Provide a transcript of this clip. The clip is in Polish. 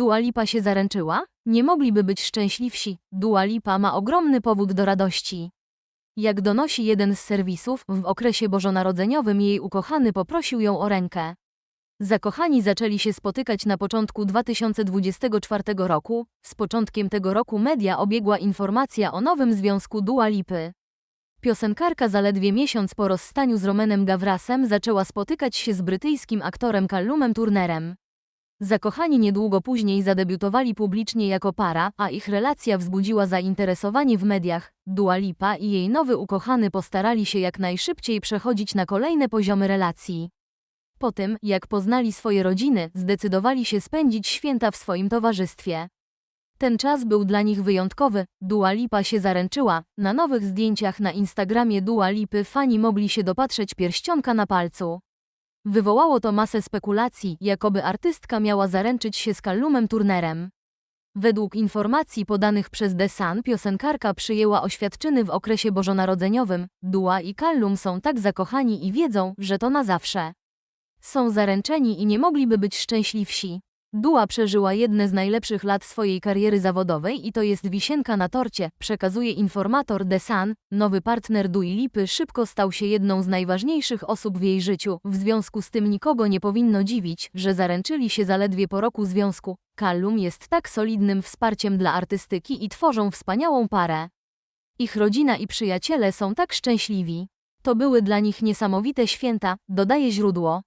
Dua Lipa się zaręczyła? Nie mogliby być szczęśliwsi. Dua Lipa ma ogromny powód do radości. Jak donosi jeden z serwisów, w okresie bożonarodzeniowym jej ukochany poprosił ją o rękę. Zakochani zaczęli się spotykać na początku 2024 roku. Z początkiem tego roku media obiegła informacja o nowym związku Dua Lipy. Piosenkarka zaledwie miesiąc po rozstaniu z Romanem Gavrasem zaczęła spotykać się z brytyjskim aktorem Callumem Turnerem. Zakochani niedługo później zadebiutowali publicznie jako para, a ich relacja wzbudziła zainteresowanie w mediach. Dua Lipa i jej nowy ukochany postarali się jak najszybciej przechodzić na kolejne poziomy relacji. Po tym, jak poznali swoje rodziny, zdecydowali się spędzić święta w swoim towarzystwie. Ten czas był dla nich wyjątkowy. Dua Lipa się zaręczyła. Na nowych zdjęciach na Instagramie Dua Lipy fani mogli się dopatrzeć pierścionka na palcu. Wywołało to masę spekulacji, jakoby artystka miała zaręczyć się z Callumem Turnerem. Według informacji podanych przez The Sun piosenkarka przyjęła oświadczyny w okresie bożonarodzeniowym. Dua i Callum są tak zakochani i wiedzą, że to na zawsze. Są zaręczeni i nie mogliby być szczęśliwsi. Dua przeżyła jedne z najlepszych lat swojej kariery zawodowej i to jest wisienka na torcie, przekazuje informator The Sun. Nowy partner Dui Lipy szybko stał się jedną z najważniejszych osób w jej życiu. W związku z tym nikogo nie powinno dziwić, że zaręczyli się zaledwie po roku związku. Callum jest tak solidnym wsparciem dla artystyki i tworzą wspaniałą parę. Ich rodzina i przyjaciele są tak szczęśliwi. To były dla nich niesamowite święta, dodaje źródło.